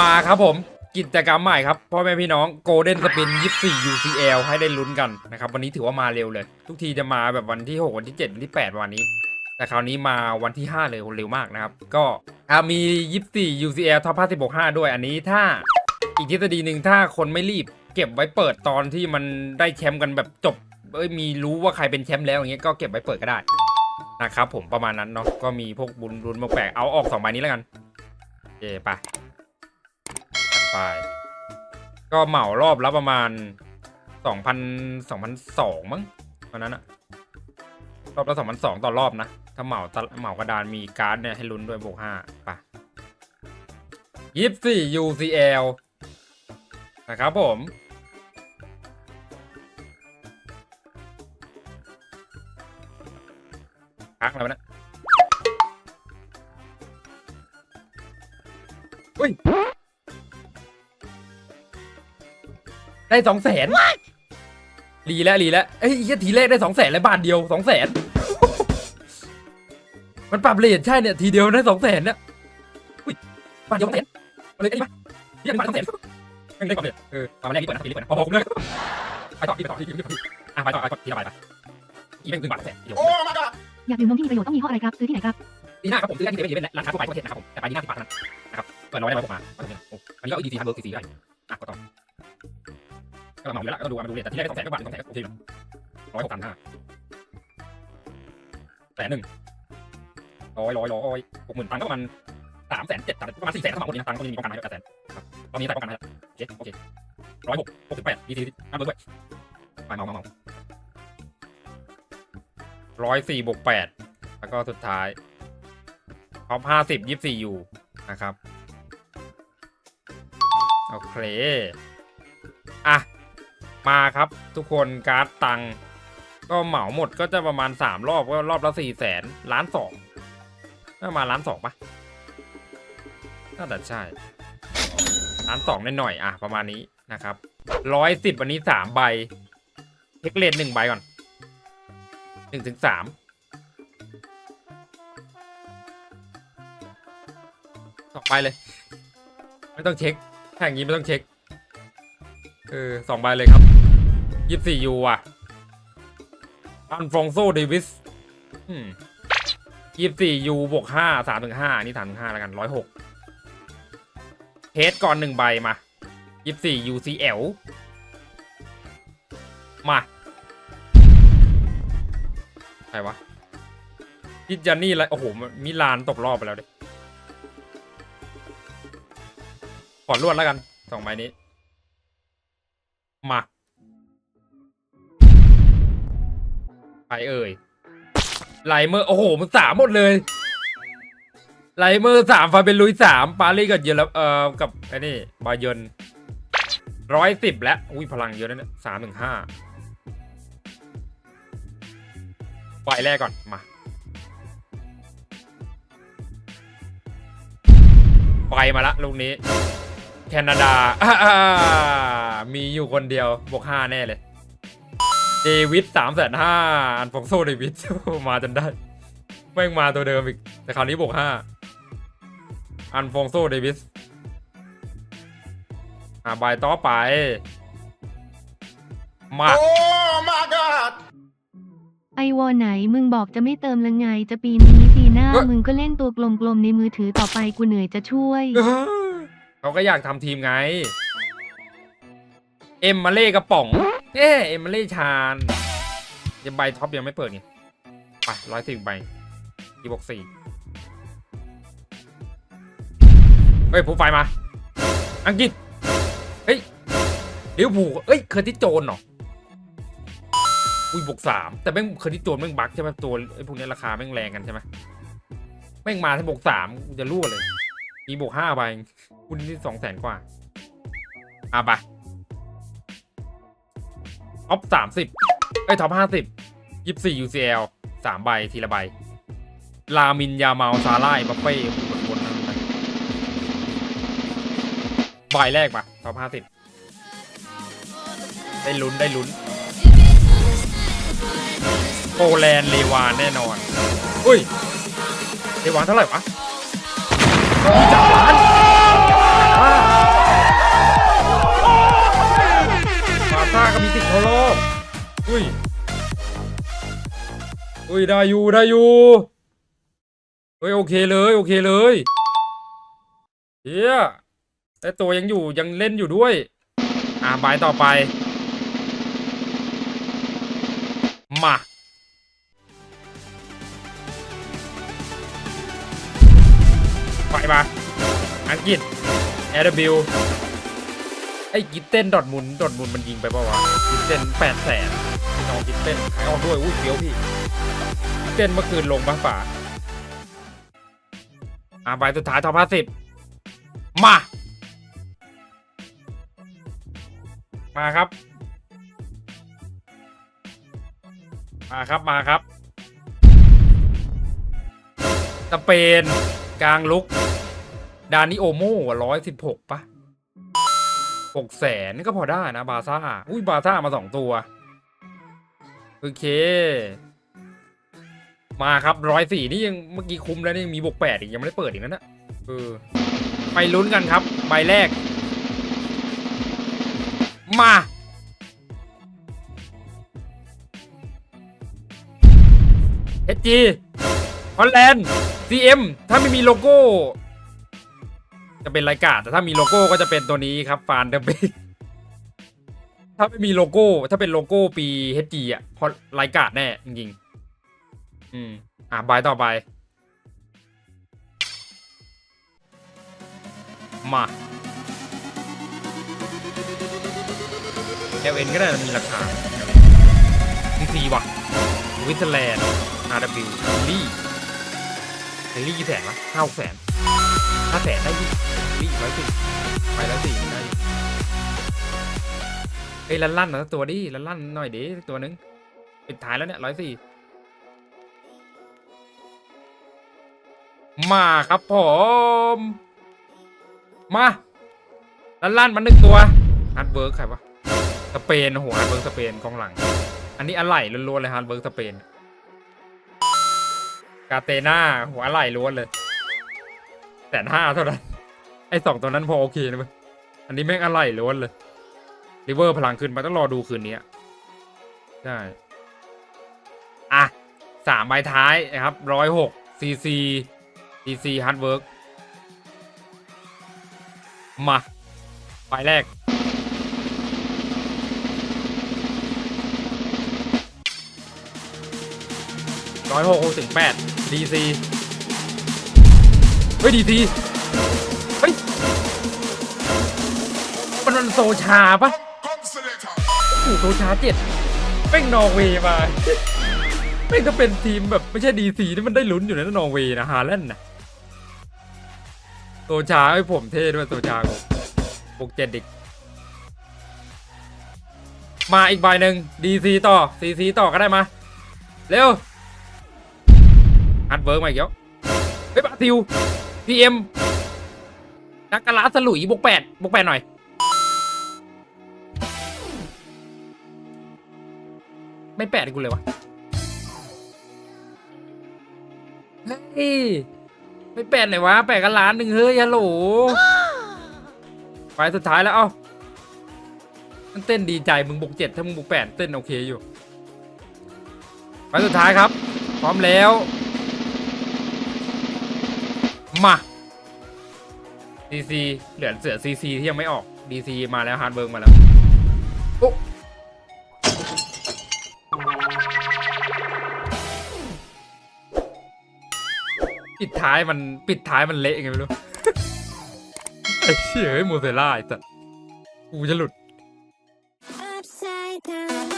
มาครับผมกิจกรรมใหม่ครับพ่อแม่พี่น้อง Golden Spin 24 UCL ให้ได้ลุ้นกันนะครับวันนี้ถือว่ามาเร็วเลย ทุกทีจะมาแบบวันที่ 6 วันที่ 7 วันที่8วันนี้ แต่คราวนี้มาวันที่ 5 เลยเร็วมากนะครับ ก็มี 24 UCL ท็อป50บวก5ด้วยอันนี้ถ้าอีกทฤษฎีหนึ่งถ้าคนไม่รีบ เก็บไว้เปิดตอนที่มันได้แชมป์กันแบบจบเอ้ยมีรู้ว่าใครเป็นแชมป์แล้วอย่างเงี้ยก็เก็บไว้เปิดก็ได้นะครับผมประมาณนั้นเนาะก็มีพวกบุญรุนมาแปลกเอาออกสองใบนี้แล้วกันโอเคไป ไป ก็เหมารอบละประมาณสองพันสองพันสองมั้งตอนนั้นอะรอบละสองพันสองต่อรอบนะ ถ้าเหมาเหมากระดานมีการ์ดเนี่ยให้ลุ้นด้วยบวกห้าไปยี่สี่ UCL นะครับผมพักแล้วนะอุ้ย ได้สองแสนรีแล้วรีแล้วเอ้ยแค่ทีแรกได้สองแสนเลยบาทเดียวสองแสนมันปรับเลทใช่เนี่ยทีเดียวได้สองแสนเนี่ยอุ้ยบาทเดียวสองแสนเอาเลยได้ปะนี่บาทสองแสนยังได้ก่อนเลยเออเอามาแรกนี่เปิดนะทีนี้เปิดนะพอผมเลยไปต่อที่ไปต่อที่ที่ที่อะไปต่อไปต่อทีละใบไปอีกเป็นหนึ่งบาทสองแสนเดียวอยากดื่มนมที่มีประโยชน์ต้องยี่ห้ออะไรครับซื้อที่ไหนครับดีหน้าครับผมซื้อได้ที่เซเว่นอีเลฟเว่นและร้านค้าทั่วไปทั่วประเทศนะครับผมแต่ไปดีหน้าสิบบาทเท่านั้นนะครับเปิดร้อยได้ร้อยหกมาเอาตรงนี้โอ้อันนี้ก็ EDC ฮันเบอร์ซีซีได้อะก็ต่อ ก็มาดูแล้วก็ดูมาดูเลยแต่ที่แรกได้สองแสนก็บาทสองแสนก็โอเคอยู่ร้อยหกพันห้าแสนหนึ่งร้อยร้อยร้อยหกหมื่นตังค์ก็ประมาณสามแสนเจ็ดประมาณสี่แสนก็เหมาหมดนี้นะตังค์ก็ยังมีประกันให้แปดแสนครับตอนนี้ใส่ประกันให้โอเคโอเคร้อยหกหกสิบแปด EDC ฮันเบอร์ด้วยไปเมาเมาเมาร้อยสี่บวกแปดแล้วก็สุดท้ายท็อปห้าสิบยี่สี่อยู่นะครับ โอเค อะ มาครับ ทุกคนการ์ดตังก็เหมาหมดก็จะประมาณสามรอบก็รอบละสี่แสนล้านสองน่ามาล้านสองปะน่าจะใช่ล้านสองหน่อยๆอะประมาณนี้นะครับร้อยสิบวันนี้สามใบเทคเลนหนึ่งใบก่อนหนึ่งถึงสามสองใบเลย ไม่ต้องเช็คถ้าอย่างนี้ไม่ต้องเช็คเออสองใบเลยครับ ยี่สี่ยูอะ อันฟองโซเดวิสยี่สี่ยูบวกห้าสามถึงห้านี่สามถึงห้าแล้วกันร้อยหกเทสก่อนหนึ่งใบมายี่สี่ยูซีเอลมาใครวะพิจานี่อะไรโอ้โห มิลานตกรอบไปแล้วดิขอรวดแล้วกันสองใบนี้ มา ไปเอ่ยไลเมอร์โอ้โหมันสามหมดเลยไลเมอร์สามฟาเบนลุยสามปารีกับเยอรเอ่อกับไอ้นี่บาเยินร้อยสิบแล้วอุ้ยพลังเยอะนะเนี่ยสามถึงห้าใบแรกก่อนมาไปมาละลูกนี้ แคนาดาอ่ามีอยู่คนเดียวบวกห้าแน่เลย เดวิดสามแสนห้าอันฟองโซเดวิด มาจนได้ แม่งมาตัวเดิมอีก แต่คราวนี้บวกห้าอันฟองโซเดวิสอ่าใบต่อไป มาไอวอไหนมึงบอกจะไม่เติมละไงจะปีนี้ปีหน้า เอ้ย มึงก็เล่นตัวกลมๆในมือถือต่อไปกูเหนื่อยจะช่วย เขาก็อยากทำทีมไง เอ็มมาเล่กระป๋อง เอ๊เอ็มมาเล่ชาญยังใบท็อปยังไม่เปิดไงไปร้อยสิบใบทีบวกสี่เฮ้ยผู้ไฟมา อังกฤษ เฮ้ยลิเวอร์พูลเอ้ย เคอร์ติสโจนเหรอ อุ้ยบวกสามแต่แม่งเคอร์ติสโจนแม่งบักใช่ไหมตัวไอ้พวกนี้ราคาแม่งแรงกันใช่ไหมแม่งมาที่บวกสามจะรั่วเลย มีบวกห้าใบคุณนี่สองแสนกว่า อะไป ท็อปสามสิบเอ้ยท็อปห้าสิบยี่สิบสี่ UCL สามใบทีละใบ ลามินยาเมาซาร่าบัฟเฟ่วนๆนั่นไปใบแรกปะท็อปห้าสิบได้ลุ้นได้ลุ้น โปแลนด์เลวานแน่นอน อุ้ยเลวานเท่าไหร่วะสามล้าน อุ้ยได้อยู่ได้อยู่เฮ้ยโอเคเลยโอเคเลยเฮียแต่ตัวยังอยู่ยังเล่นอยู่ด้วย อ่าบายต่อไป มา ไปมาอังกฤษ AW ไอ้กิตเต้นดอดมุนดอดมุนมันยิงไปเปล่าวะกิตเต้นแปดแสนน้องกิตเต้นขายออกด้วย อุ้ยเฟี้ยวพี่ เต้นเมื่อคืนลงบ้าฝาอ่าใบสุดท้ายทอปห้าสิบมา มาครับ มาครับมาครับสเปน กลางลุก ดานิโอโม่ร้อยสิบหกปะหกแสนก็พอได้นะ บาซ่า อุ้ยบาซ่ามาสองตัว โอเค มาครับร้อยสี่นี่ยังเมื่อกี้คุ้มแล้วนี่ยังมีบวกแปดอีกยังไม่ได้เปิดอีกนั่นนะเออไปลุ้นกันครับ ใบแรก มา เอจีฮอลแลนด์ CM ถ้าไม่มีโลโก้ จะเป็นรายการแต่ถ้ามีโลโก้ก็จะเป็นตัวนี้ครับฟานเดอร์เบกถ้าไม่มีโลโก้ ถ้าเป็นโลโก้ปี HG อะพอรายการแน่จริงๆ อืม อะใบต่อไป มาเอลเอ็นก็ได้มีราคาซีซีว่ะวิสแลนด์ RW ลี่เฮลี่กี่แสนวะห้าหกแสนห้าแสนได้ยี่ลี่ไว้สิไปแล้วสิได้เฮ้ยลั่นลั่นนะตัวดิลั่นลั่นหน่อยดิตัวนึงปิดท้ายแล้วเนี่ยร้อยสี่ มาครับผม มาลั่นลั่นมันหนึ่งตัวฮาร์ดเวิร์กใครวะสเปนโอ้โหฮาร์ดเวิร์กสเปนกองหลัง อันนี้อะไรล้วนๆเลยฮาร์ดเวิร์กสเปนกาเตน่าหัวไหล่ล้วนเลยแสนห้าเท่านั้น ไอสองตัวนั้นพอโอเคนะเว้ยอันนี้แม่งอะไรล้วนเลยริเวอร์พลังขึ้นมาต้องรอดูคืนนี้ใช่อะสามใบท้ายนะครับร้อยหกซีซี ซีซีฮาร์ดเวิร์กมาใบแรก ร้อยหกถึงแปดดีซีเฮ้ยดีซีเฮ้ย มันมันโซชาปะโอ้โซชาเจ็ดเป้งนอร์เวย์มาเป้งก็เป็นทีมแบบไม่ใช่ดีซีที่มันได้ลุ้นอยู่ในะนอร์เวย์นะฮาแลนด์นะ โซชาไอ้ผมเท่ด้วยโซชาผมบวกเจ็ดอีกมาอีกใบหนึ่งดีซีต่อซีซีต่อก็ได้มา เร็วฮัดเวิร์กมาอีกแล้วเฮ้ยบราซิลพีเอ็มนักกะลาสลุยบวกแปดบวกแปดหน่อย ไม่แปดกูเลยวะเฮ้ย ไม่แปดเลยวะแปดกันล้านหนึ่งเฮ้ยฮัลโหลไปสุดท้ายแล้วเอ้ามันเต้นดีใจมึงบวกเจ็ดถ้ามึงบวกแปดเต้นโอเคอยู่ไปสุดท้ายครับ พร้อมแล้ว มาดีซีเหลือเสือซีซีที่ยังไม่ออกดีซีมาแล้วฮาร์ดเบิร์กมาแล้วโอ้ ปิดท้ายมันปิดท้ายมันเละไงไม่รู้ ไอ้เชี่ยไอ้มูเซล่าไอ้สัสกูจะหลุด upside down.